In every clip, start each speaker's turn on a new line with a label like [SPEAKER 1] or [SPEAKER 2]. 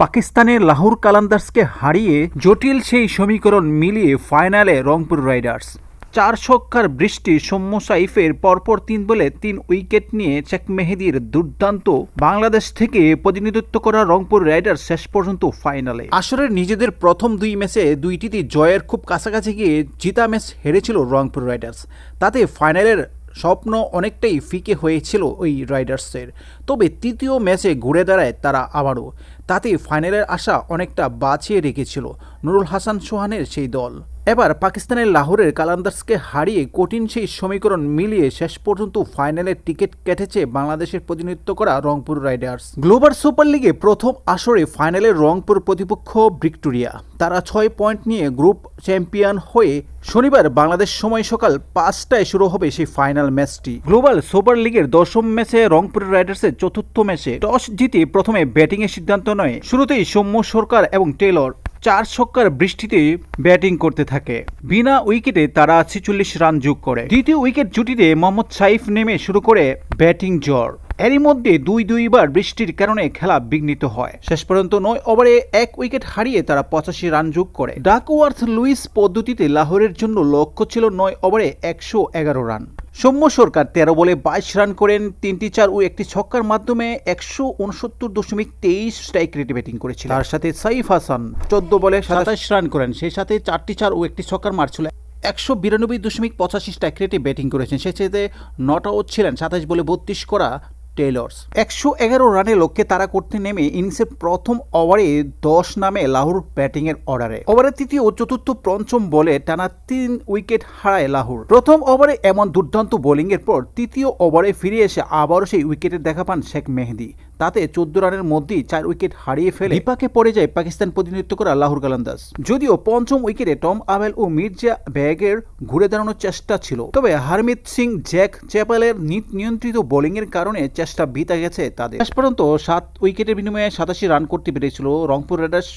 [SPEAKER 1] পাকিস্তানের লাহোর কালান্দার্সকে হারিয়ে জটিল সেই সমীকরণ মিলিয়ে ফাইনালে রংপুর রাইডার্স। চার ছক্কার বৃষ্টি সৌম্য সাইফের পরপর তিন বলে তিন উইকেট নিয়ে শেখ মেহেদির দুর্দান্ত বাংলাদেশ থেকে প্রতিনিধিত্ব করা রংপুর রাইডার্স শেষ পর্যন্ত ফাইনালে। আসরের নিজেদের প্রথম দুই ম্যাচে দুইটিতে জয়ের খুব কাছাকাছি গিয়ে জিতা ম্যাচ হেরেছিল রংপুর রাইডার্স। তাতে ফাইনালের স্বপ্ন অনেকটাই ফিকে হয়েছিল ওই রাইডার্সের। তবে তৃতীয় ম্যাচে ঘুরে দাঁড়ায় তারা আবারও। তাতে ফাইনালের আশা অনেকটা বাঁচিয়ে রেখেছিল নুরুল হাসান সোহানের সেই দল। এবার পাকিস্তানের লাহোরের কালান্দার্সকে হারিয়ে কঠিন সেই সমীকরণ মিলিয়ে শেষ পর্যন্ত ফাইনালের টিকিট কেটেছে বাংলাদেশের প্রতিনিধিত্ব করা রংপুর রাইডার্স। গ্লোবাল সুপার লিগে প্রথম আসরে ফাইনালে রংপুর প্রতিপক্ষ ভিক্টোরিয়া। তারা ছয় পয়েন্ট নিয়ে গ্রুপ চ্যাম্পিয়ন হয়ে শনিবার বাংলাদেশ সময় সকাল পাঁচটায় শুরু হবে সেই ফাইনাল ম্যাচটি। গ্লোবাল সুপার লিগের দশম ম্যাচে রংপুর রাইডার্সের চতুর্থ ম্যাচে টস জিতে প্রথমে ব্যাটিংয়ের সিদ্ধান্ত নয়। শুরুতেই সৌম্য সরকার এবং টেলর চার ছক্কার বৃষ্টিতে ব্যাটিং করতে থাকে। বিনা উইকেটে তারা ছেচল্লিশ রান যোগ করে। দ্বিতীয় উইকেট জুটিতে মোহাম্মদ সাইফ নেমে শুরু করে ব্যাটিং জ্বর। এরই মধ্যে দুই দুইবার বৃষ্টির কারণে খেলা বিঘ্নিত হয়। শেষ পর্যন্ত নয় ওভারে এক উইকেট হারিয়ে তারা পঁচাশি রান যোগ করে। ডাকওয়ার্থ লুইস পদ্ধতিতে লাহোরের জন্য লক্ষ্য ছিল নয় ওভারে একশো এগারো রান। সৌম্য সরকার তেরো বলে বাইশ রান করেন, তিনটি চার ও একটি ছক্কার মাধ্যমে একশো উনসত্তর দশমিক তেইশ স্ট্রাইক রেটে ব্যাটিং করেছিল তার সাথে সাইফ হাসান চোদ্দ বলে সাতাশ রান করেন, সেই সাথে চারটি চার ও একটি ছক্কার মারছিল একশো বিরানব্বই দশমিক পঁচাশি স্ট্রাইক রেটে ব্যাটিং করেছেন সে সাথে নট আউট ছিলেন, সাতাশ বলে বত্রিশ করা টেলর্স একশো এগারো রানে লক্ষ্যে তারা করতে নেমে ইনিংসের প্রথম ওভারে দশ নামে লাহোর ব্যাটিংয়ের অর্ডারে। ওভারের তৃতীয় ও চতুর্থ পঞ্চম বলে টানা তিন উইকেট হারায় লাহোর। প্রথম ওভারে এমন দুর্দান্ত বোলিংয়ের পর তৃতীয় ওভারে ফিরে এসে আবারও সেই উইকেটের দেখা পান শেখ মেহেদি। তাতে চোদ্দ রানের মধ্যেই চার উইকেট হারিয়ে ফেলে বিপাকে পড়ে যায় পাকিস্তান প্রতিনিধিত্ব করা লাহোর গালান্দাজ যদিও পঞ্চম উইকেটে টম আবেল ও মির্জা ব্যাগের ঘুরে দাঁড়ানোর চেষ্টা ছিল। তবে হারমিত সিং জ্যাক চ্যাপেলের নিত নিয়ন্ত্রিত বোলিংয়ের কারণে চেষ্টা বিতা গেছে তাদের। শেষ পর্যন্ত সাত উইকেটের বিনিময়ে সাতাশি রান করতে পেরেছিল রংপুর রাইডার্স।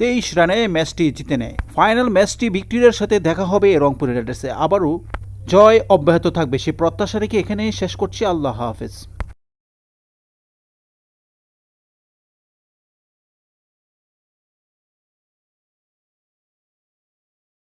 [SPEAKER 1] তেইশ রানে ম্যাচটি জিতে নেয়। ফাইনাল ম্যাচটি ভিক্টোরিয়ার সাথে দেখা হবে রংপুর রাইডার্সে। আবারও জয় অব্যাহত থাকবে সে প্রত্যাশা রেখে এখানেই শেষ করছি। আল্লাহ হাফেজ।